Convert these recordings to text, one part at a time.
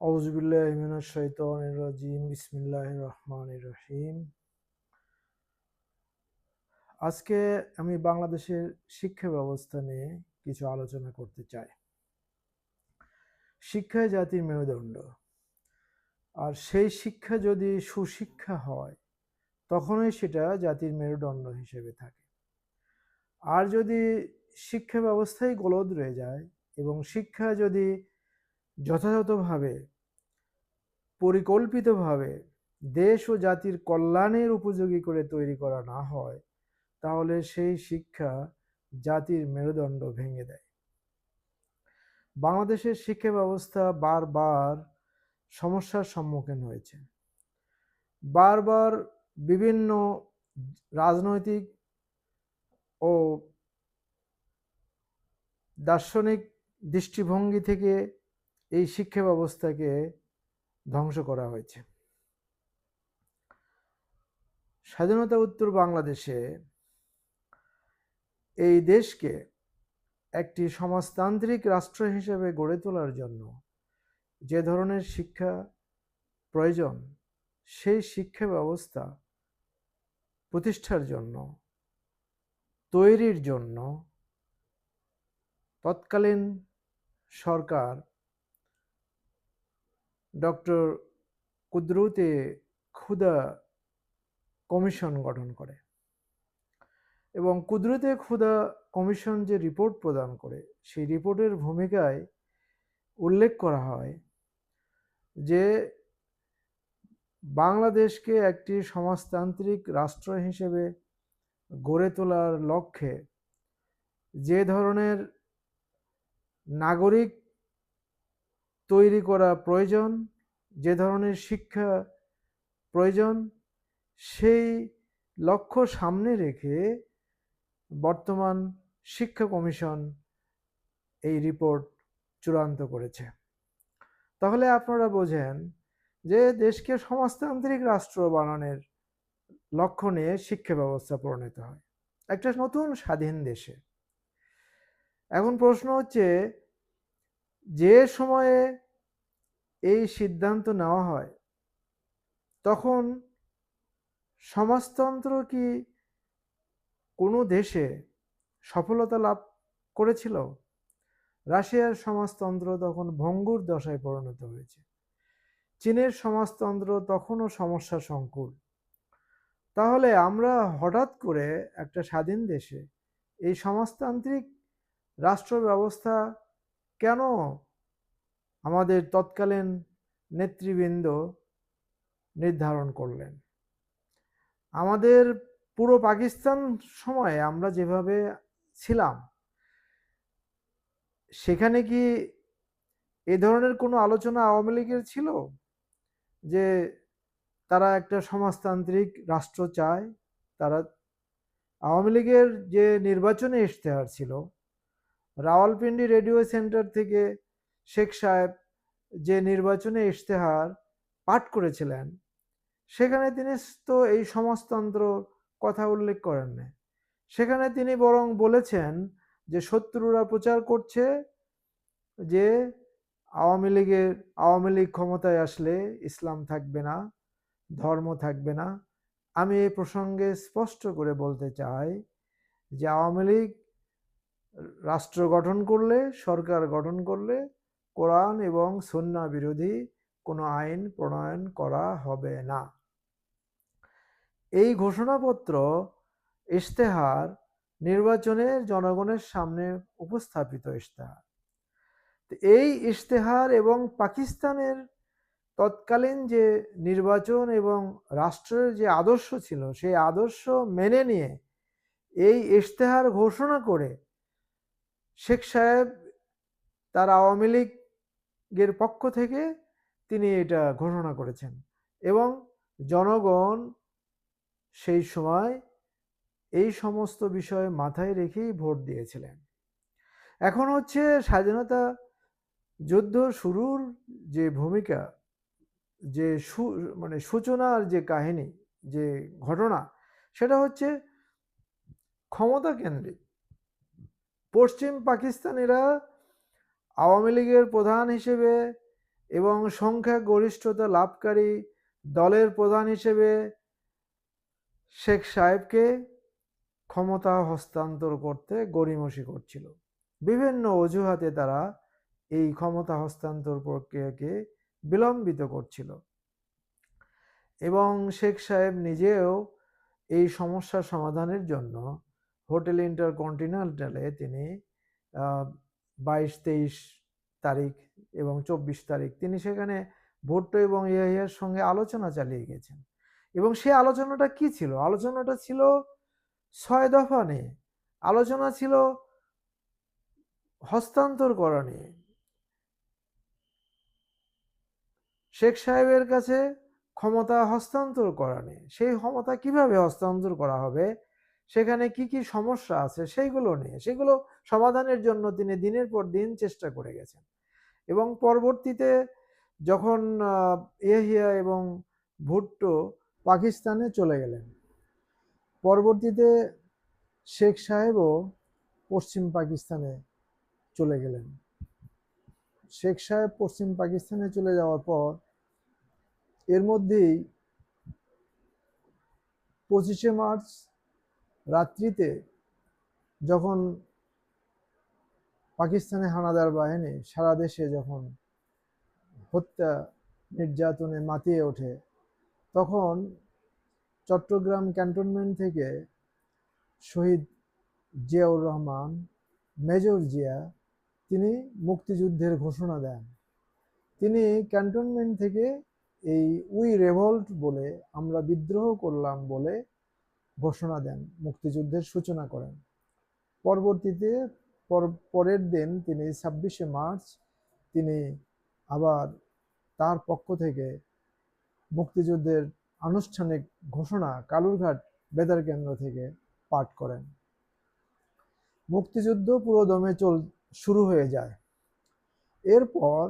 আউজবিল্লাহিমিনাশাইতানির বিসমিল্লাহির রহমানির রহিম। আজকে আমি বাংলাদেশের শিক্ষা ব্যবস্থা নিয়ে কিছু আলোচনা করতে চাই। শিক্ষায় জাতির মেরুদণ্ড। আর সেই শিক্ষা যদি সুশিক্ষা হয়, তখনই সেটা জাতির মেরুদণ্ড হিসেবে থাকে। আর যদি শিক্ষা ব্যবস্থাই গলদ রয়ে যায় এবং শিক্ষা যদি যথাযথভাবে, পরিকল্পিতভাবে দেশ ও জাতির কল্যাণের উপযোগী করে তৈরি করা না হয়, তাহলে সেই শিক্ষা জাতির মেরুদণ্ড ভেঙে দেয়। বাংলাদেশের শিক্ষা ব্যবস্থা বারবার সমস্যার সম্মুখীন হয়েছে। বারবার বিভিন্ন রাজনৈতিক ও দার্শনিক দৃষ্টিভঙ্গি থেকে এই শিক্ষা ব্যবস্থাকে ধ্বংস করা হয়েছে। স্বাধীনতা উত্তর বাংলাদেশে এই দেশকে একটি সমাজতান্ত্রিক রাষ্ট্র হিসেবে গড়ে তোলার জন্য যে ধরনের শিক্ষা প্রয়োজন, সেই শিক্ষা ব্যবস্থা প্রতিষ্ঠার জন্য, তৈরির জন্য তৎকালীন সরকার ডক্টর কুদরতে ক্ষুদা কমিশন গঠন করে এবং কুদরতে ক্ষুদা কমিশন যে রিপোর্ট প্রদান করে, সেই রিপোর্টের ভূমিকায় উল্লেখ করা হয় যে বাংলাদেশকে একটি সমাজতান্ত্রিক রাষ্ট্র হিসেবে গড়ে তোলার লক্ষ্যে যে ধরনের নাগরিক তৈরি করা প্রয়োজন, যে ধরনের শিক্ষা প্রয়োজন, সেই লক্ষ্য সামনে রেখে বর্তমান শিক্ষা কমিশন এই রিপোর্ট চূড়ান্ত করেছে। তাহলে আপনারা বোঝেন যে দেশকে সমাজতান্ত্রিক রাষ্ট্র বানানোর লক্ষ্য নিয়ে শিক্ষা ব্যবস্থা প্রণীত হয়। একটা নতুন স্বাধীন দেশে। এখন প্রশ্ন হচ্ছে যে সময়ে এই সিদ্ধান্ত নেওয়া হয়, তখন সমাজতন্ত্র কি কোনো দেশে সফলতা লাভ করেছিল? রাশিয়ার সমাজতন্ত্র তখন ভঙ্গুর দশায় পরিণত হয়েছে। চীনের সমাজতন্ত্র তখনও সমস্যা সংকুল। তাহলে আমরা হঠাৎ করে একটা স্বাধীন দেশে এই সমাজতান্ত্রিক রাষ্ট্র ব্যবস্থা কেন? আমাদের তৎকালীন নেতৃবৃন্দ নির্ধারণ করলেন। আমাদের পুরো পাকিস্তান সময়ে আমরা যেভাবে ছিলাম, সেখানে কি এ ধরনের কোনো আলোচনা আওয়ামী লীগের ছিল? যে তারা একটা সমাজতান্ত্রিক রাষ্ট্র চায়, তারা আওয়ামী লীগের যে নির্বাচনে ইশতেহার ছিল রাওয়ালপিন্ডি রেডিও সেন্টার থেকে শেখ সাহেব যে নির্বাচনে ইশতেহার পাঠ করেছিলেন, সেখানে তিনি তো এই সমাজতন্ত্র কথা উল্লেখ করেন না সেখানে তিনি বরং বলেছেন যে শত্রুরা প্রচার করছে, যে আওয়ামী লীগের, আওয়ামী লীগ ক্ষমতায় আসলে ইসলাম থাকবে না, ধর্ম থাকবে না। আমি এই প্রসঙ্গে স্পষ্ট করে বলতে চাই যে আওয়ামী লীগ রাষ্ট্র গঠন করলে, সরকার গঠন করলে কোরআন এবং সন্না বিরোধী কোনো আইন প্রণয়ন করা হবে না। এই ঘোষণাপত্র ইশতেহার নির্বাচনের জনগণের সামনে উপস্থাপিত ইশতেহার। এই ইশতেহার এবং পাকিস্তানের তৎকালীন যে নির্বাচন এবং রাষ্ট্রের যে আদর্শ ছিল, সেই আদর্শ মেনে নিয়ে এই ইশতেহার ঘোষণা করে শেখ সাহেব তার আওয়ামী লীগের পক্ষ থেকে তিনি এটা ঘোষণা করেছেন এবং জনগণ সেই সময় এই সমস্ত বিষয় মাথায় রেখেই ভোট দিয়েছিলেন। এখন হচ্ছে স্বাধীনতা যুদ্ধ শুরুর যে ভূমিকা, যে মানে সূচনার যে কাহিনী, যে ঘটনা, সেটা হচ্ছে ক্ষমতা কেন্দ্রিক। পশ্চিম পাকিস্তানিরা আওয়ামী লীগের প্রধান হিসেবে এবং সংখ্যা গরিষ্ঠতা লাভকারী দলের প্রধান হিসেবে শেখ সাহেবকে ক্ষমতা হস্তান্তর করতে গড়িমসি করছিল। বিভিন্ন অজুহাতে তারা এই ক্ষমতা হস্তান্তর প্রক্রিয়াকে বিলম্বিত করছিল। এবং শেখ সাহেব নিজেও এই সমস্যার সমাধানের জন্য হোটেল ইন্টারকন্টিনেন্টালে তিনি বাইশ তেইশ তারিখ এবং চব্বিশ তারিখ তিনি সেখানে ভুট্টো এবং ইয়াহিয়ার সঙ্গে আলোচনা চালিয়ে গেছেন। এবং সে আলোচনাটা কি ছিল? আলোচনাটা ছিল ছয় দফা নিয়ে। আলোচনা ছিল হস্তান্তর করা নিয়ে। শেখ সাহেবের কাছে ক্ষমতা হস্তান্তর করা নিয়ে। সেই ক্ষমতা কীভাবে হস্তান্তর করা হবে? সেখানে কি কি সমস্যা আছে সেইগুলো নিয়ে, সেগুলো সমাধানের জন্য তিনি দিনের পর দিন চেষ্টা করে গেছেন। এবং পরবর্তীতে যখন ইয়াহিয়া এবং ভুট্টো পাকিস্তানে চলে গেলেন, পরবর্তীতে শেখ সাহেবও পশ্চিম পাকিস্তানে চলে গেলেন। শেখ সাহেব পশ্চিম পাকিস্তানে চলে যাওয়ার পর এর মধ্যেই পঁচিশে মার্চ রাত্রিতে যখন পাকিস্তানে হানাদার বাহিনী সারা দেশে যখন হত্যা নির্যাতনে মাতিয়ে ওঠে, তখন চট্টগ্রাম ক্যান্টনমেন্ট থেকে শহীদ জিয়াউর রহমান, মেজর জিয়া, তিনি মুক্তিযুদ্ধের ঘোষণা দেন। তিনি ক্যান্টনমেন্ট থেকে এই উই রেভল্ট বলে আমরা বিদ্রোহ করলাম বলে ঘোষণা দেন, মুক্তিযুদ্ধের সূচনা করেন। পরবর্তীতে পরের দিন তিনি ছাব্বিশে মার্চ তিনি আবার তার পক্ষ থেকে মুক্তিযুদ্ধের আনুষ্ঠানিক ঘোষণা কালুরঘাট বেতার কেন্দ্র থেকে পাঠ করেন। মুক্তিযুদ্ধ পুরো দমে চল, শুরু হয়ে যায়। এরপর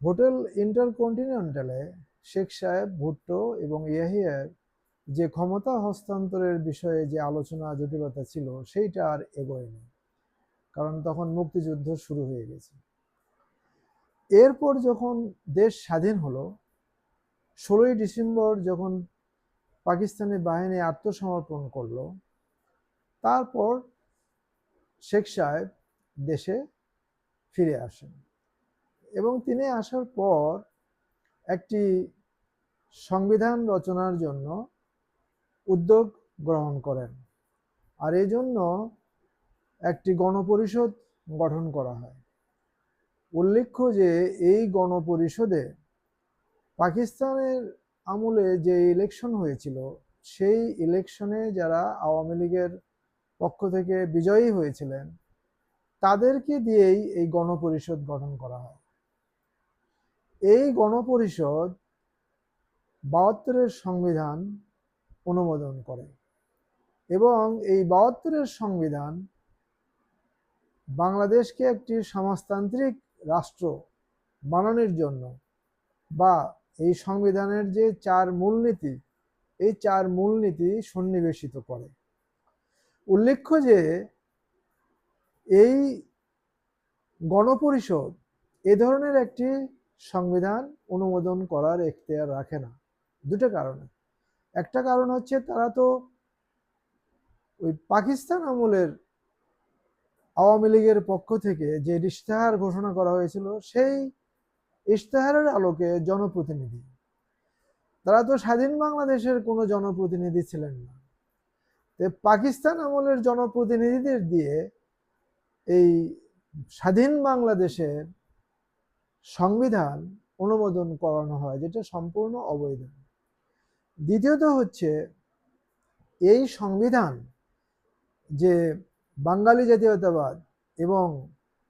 হোটেল ইন্টারকন্টিনেন্টালে শেখ সাহেব ভুট্টো এবং ইয়াহিয়ার যে ক্ষমতা হস্তান্তরের বিষয়ে যে আলোচনা জটিলতা ছিল, সেইটা আর এগোয়নি। কারণ তখন মুক্তিযুদ্ধ শুরু হয়ে গেছে। এরপর যখন দেশ স্বাধীন হলো, ষোলোই ডিসেম্বর যখন পাকিস্তানি বাহিনী আত্মসমর্পণ করল, তারপর শেখ সাহেব দেশে ফিরে আসেন এবং তিনি আসার পর একটি সংবিধান রচনার জন্য উদ্যোগ গ্রহণ করেন। আর এই জন্য একটি গণপরিষদ গঠন করা হয়। উল্লেখ্য যে এই গণপরিষদে পাকিস্তানের আমলে যে ইলেকশন হয়েছিল, সেই ইলেকশনে যারা আওয়ামী লীগের পক্ষ থেকে বিজয়ী হয়েছিলেন, তাদেরকে দিয়েই এই গণপরিষদ গঠন করা হয়। এই গণপরিষদ বাহাত্তরের সংবিধান অনুমোদন করে। এবং এই বাহাত্তরের সংবিধান বাংলাদেশকে একটি সমাজতান্ত্রিক রাষ্ট্র বানানোর জন্য বা এই সংবিধানের যে চার মূলনীতি, এই চার মূলনীতি সন্নিবেশিত করে। উল্লেখ্য যে এই গণপরিষদ এ ধরনের একটি সংবিধান অনুমোদন করার এখতিয়ার রাখে না। দুটো কারণে। একটা কারণ হচ্ছে তারা তো ওই পাকিস্তান আমলের আওয়ামী লীগের পক্ষ থেকে যে ইশতেহার ঘোষণা করা হয়েছিল, সেই ইশতেহারের আলোকে জনপ্রতিনিধি। তারা তো স্বাধীন বাংলাদেশের কোনো জনপ্রতিনিধি ছিলেন না। পাকিস্তান আমলের জনপ্রতিনিধিদের দিয়ে এই স্বাধীন বাংলাদেশের সংবিধান অনুমোদন করানো হয়, যেটা সম্পূর্ণ অবৈধ। দ্বিতীয়ত হচ্ছে এই সংবিধান যে বাঙালি জাতীয়তাবাদ এবং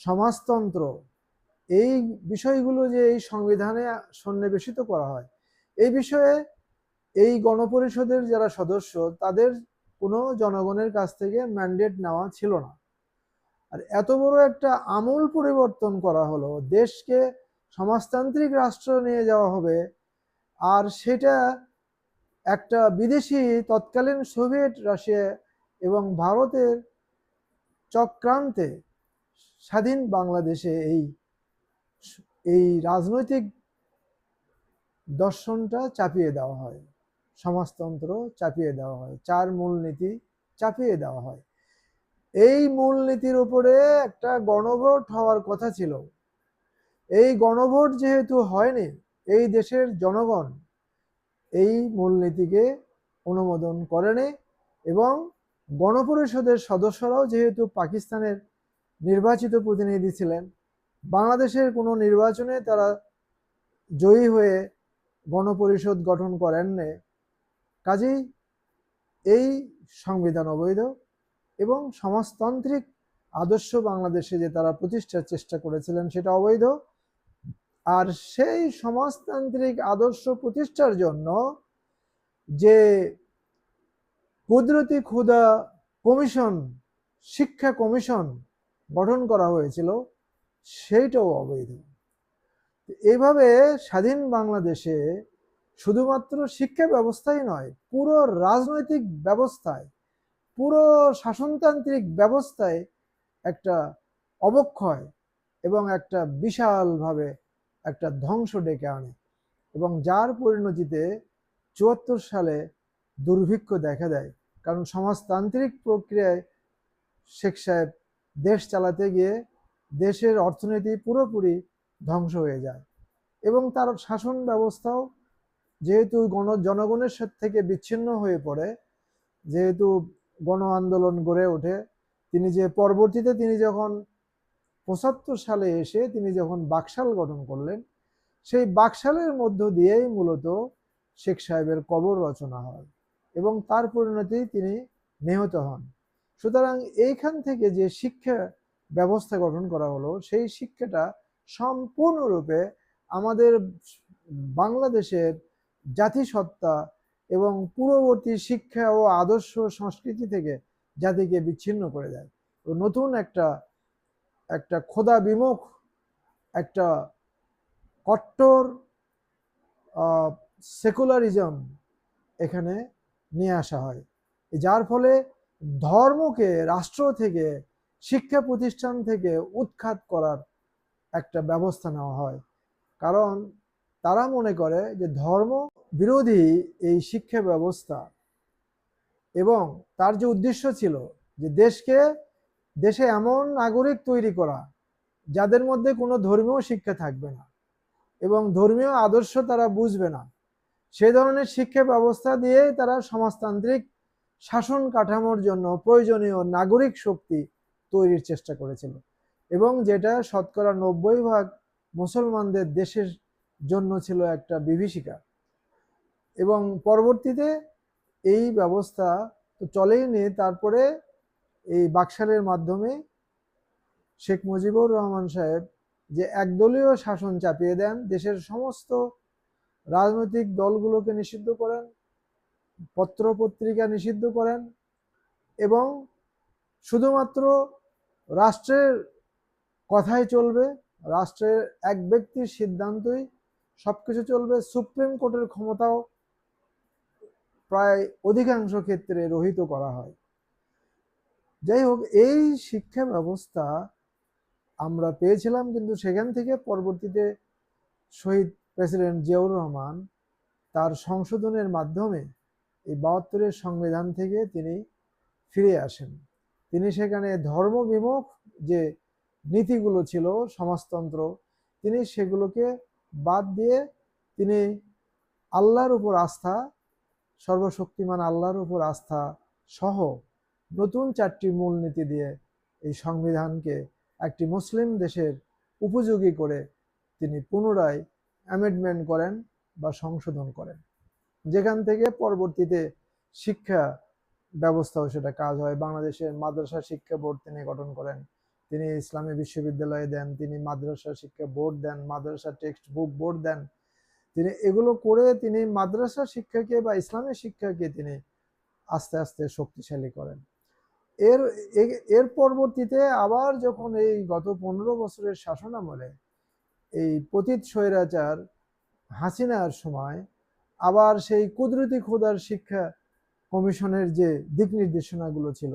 সমাজতন্ত্র, এই বিষয়গুলো যে এই সংবিধানে সন্নিবেশিত করা হয়, এই বিষয়ে এই গণপরিষদের যারা সদস্য, তাদের কোনো জনগণের কাছ থেকে ম্যান্ডেট নেওয়া ছিল না। আর এত বড় একটা আমূল পরিবর্তন করা হলো, দেশকে সমাজতান্ত্রিক রাষ্ট্র নিয়ে যাওয়া হবে, আর সেটা একটা বিদেশি তৎকালীন সোভিয়েত রাশিয়া এবং ভারতের চক্রান্তে স্বাধীন বাংলাদেশে এই এই রাজনৈতিক দর্শনটা চাপিয়ে দেওয়া হয়। সমাজতন্ত্র চাপিয়ে দেওয়া হয়। চার মূলনীতি চাপিয়ে দেওয়া হয়। এই মূলনীতির উপরে একটা গণভোট হওয়ার কথা ছিল। এই গণভোট যেহেতু হয়নি, এই দেশের জনগণ এই মূলনীতিকে অনুমোদন করেনি এবং গণপরিষদের সদস্যরাও যেহেতু পাকিস্তানের নির্বাচিত প্রতিনিধি ছিলেন, বাংলাদেশের কোনো নির্বাচনে তারা জয়ী হয়ে গণপরিষদ গঠন করেননি। কাজেই এই সংবিধান অবৈধ এবং সমাজতান্ত্রিক আদর্শ বাংলাদেশে যে তারা প্রতিষ্ঠার চেষ্টা করেছিলেন সেটা অবৈধ। আর সেই সমাজতান্ত্রিক আদর্শ প্রতিষ্ঠার জন্য যে কুদরতি ক্ষুদা কমিশন, শিক্ষা কমিশন গঠন করা হয়েছিল, সেইটাও অবৈধ। এইভাবে স্বাধীন বাংলাদেশে শুধুমাত্র শিক্ষা ব্যবস্থাই নয়, পুরো রাজনৈতিক ব্যবস্থায়, পুরো শাসনতান্ত্রিক ব্যবস্থায় একটা অবক্ষয় এবং একটা বিশালভাবে একটা ধ্বংস ডেকে আনে। এবং যার পরিণতিতে চুয়াত্তর সালে দুর্ভিক্ষ দেখা দেয়। কারণ সমাজতান্ত্রিক প্রক্রিয়ায় শেখ সাহেব দেশ চালাতে গিয়ে দেশের অর্থনীতি পুরোপুরি ধ্বংস হয়ে যায়। এবং তার শাসন ব্যবস্থাও যেহেতু গণ, জনগণের থেকে বিচ্ছিন্ন হয়ে পড়ে, যেহেতু গণ আন্দোলন গড়ে ওঠে, তিনি যে পরবর্তীতে তিনি যখন পঁচাত্তর সালে এসে তিনি যখন বাকশাল গঠন করলেন, সেই বাকশালের মধ্য দিয়েই মূলত শেখ সাহেবের কবর রচনা হয় এবং তার পরিণতি তিনি নিহত হন। সুতরাং এইখান থেকে যে শিক্ষা ব্যবস্থা গঠন করা হলো, সেই শিক্ষাটা সম্পূর্ণরূপে আমাদের বাংলাদেশের জাতিসত্তা এবং পূর্ববর্তী শিক্ষা ও আদর্শ সংস্কৃতি থেকে জাতিকে বিচ্ছিন্ন করে দেয়। নতুন একটা একটা খোদা বিমুখ, একটা কট্টর সেকুলারিজম এখানে নিয়ে আসা হয়। যার ফলে ধর্মকে, রাষ্ট্র থেকে, শিক্ষা প্রতিষ্ঠান থেকে উৎখাত করার একটা ব্যবস্থা নেওয়া হয়। কারণ তারা মনে করে যে ধর্ম বিরোধী এই শিক্ষা ব্যবস্থা এবং তার যে উদ্দেশ্য ছিল যে দেশকে দেশে এমন নাগরিক তৈরি করা যাদের মধ্যে কোনো ধর্মীয় শিক্ষা থাকবে না এবং ধর্মীয় আদর্শ তারা বুঝবে না। সে ধরনের শিক্ষা ব্যবস্থা দিয়ে তারা সমাজতান্ত্রিক শাসন কাঠামোর জন্য প্রয়োজনীয় নাগরিক শক্তি তৈরির চেষ্টা করেছিল এবং যেটা শতকরা নব্বই ভাগ মুসলমানদের দেশের জন্য ছিল একটা বিভীষিকা। এবং পরবর্তীতে এই ব্যবস্থা তো চলেই নি তারপরে এই বাকশালের মাধ্যমে শেখ মুজিবুর রহমান সাহেব যে একদলীয় শাসন চাপিয়ে দেন, দেশের সমস্ত রাজনৈতিক দলগুলোকে নিষিদ্ধ করেন পত্র পত্রিকা নিষিদ্ধ করেন এবং শুধুমাত্র রাষ্ট্রের কথাই চলবে, রাষ্ট্রের এক ব্যক্তির সিদ্ধান্তই সবকিছু চলবে। সুপ্রিম কোর্টের ক্ষমতাও প্রায় অধিকাংশ ক্ষেত্রে রহিত করা হয়। যাই হোক এই শিক্ষা ব্যবস্থা আমরা পেয়েছিলাম কিন্তু সেখান থেকে পরবর্তীতে শহীদ প্রেসিডেন্ট জিয়াউর রহমান তার সংশোধনের মাধ্যমে এই বাহাত্তরের সংবিধান থেকে তিনি ফিরে আসেন। তিনি সেখানে ধর্মবিমুখ যে নীতিগুলো ছিল, সমাজতন্ত্র, তিনি সেগুলোকে বাদ দিয়ে তিনি আল্লাহর উপর আস্থা, সর্বশক্তিমান আল্লাহর উপর আস্থা সহ নতুন চারটি মূলনীতি দিয়ে এই সংবিধানকে একটি মুসলিম দেশের উপযোগী করে তিনি পুনরায় অ্যামেন্ডমেন্ট করেন বা সংশোধন করেন। যেখান থেকে পরবর্তীতে শিক্ষা ব্যবস্থাও সেটা কাজ হয়। বাংলাদেশের মাদ্রাসা শিক্ষা বোর্ড তিনি গঠন করেন। তিনি ইসলামী বিশ্ববিদ্যালয়ে দেন, তিনি মাদ্রাসা শিক্ষা বোর্ড দেন, মাদ্রাসা টেক্সট বুক বোর্ড দেন। তিনি এগুলো করে তিনি মাদ্রাসা শিক্ষাকে বা ইসলামী শিক্ষাকে তিনি আস্তে আস্তে শক্তিশালী করেন। এর এর পরবর্তীতে আবার যখন এই গত পনেরো বছরের শাসনামলে এই পতিত স্বৈরাচার হাসিনার সময় আবার সেই কুদরতি খোদার শিক্ষা কমিশনের যে দিক নির্দেশনাগুলো ছিল,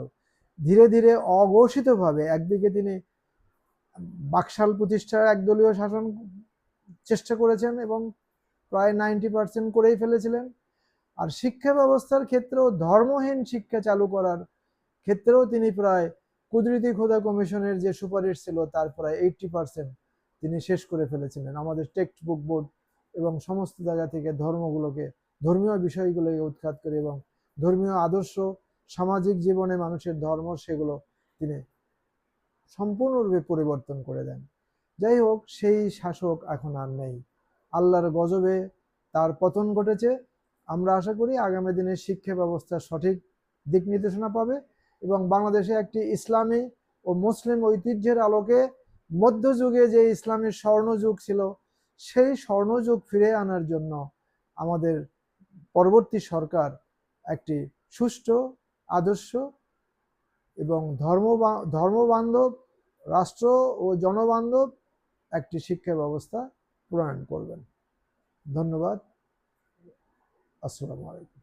ধীরে ধীরে অঘোষিতভাবে একদিকে তিনি বাকশাল প্রতিষ্ঠার একদলীয় শাসন চেষ্টা করেছেন এবং প্রায় নাইনটি পার্সেন্ট করেই ফেলেছিলেন। আর শিক্ষা ব্যবস্থার ক্ষেত্রেও ধর্মহীন শিক্ষা চালু করার ক্ষেত্রেও তিনি প্রায় কুদরতি খোদা কমিশনের যে সুপারিশ ছিল, তার প্রায় এইটটি পার্সেন্ট তিনি শেষ করে ফেলেছিলেন। আমাদের টেক্সট বুক বোর্ড এবং সমস্ত জায়গা থেকে ধর্মগুলোকে, ধর্মীয় বিষয়গুলোকে উৎখাত করে এবং ধর্মীয় আদর্শ, সামাজিক জীবনে মানুষের ধর্ম, সেগুলো তিনি সম্পূর্ণরূপে পরিবর্তন করে দেন। যাই হোক, সেই শাসক এখন আর নেই। আল্লাহর গজবে তার পতন ঘটেছে। আমরা আশা করি আগামী দিনে শিক্ষা ব্যবস্থা সঠিক দিক নির্দেশনা পাবে। এবং বাংলাদেশে একটি ইসলামী ও মুসলিম ঐতিহ্যের আলোকে মধ্যযুগে যে ইসলামের স্বর্ণযুগ ছিল, সেই স্বর্ণযুগ ফিরে আনার জন্য আমাদের পরবর্তী সরকার একটি সুষ্ঠু, আদর্শ এবং ধর্ম ধর্মবান্ধব, রাষ্ট্র ও জনবান্ধব একটি শিক্ষা ব্যবস্থা প্রণয়ন করবেন। ধন্যবাদ। আসসালামু আলাইকুম।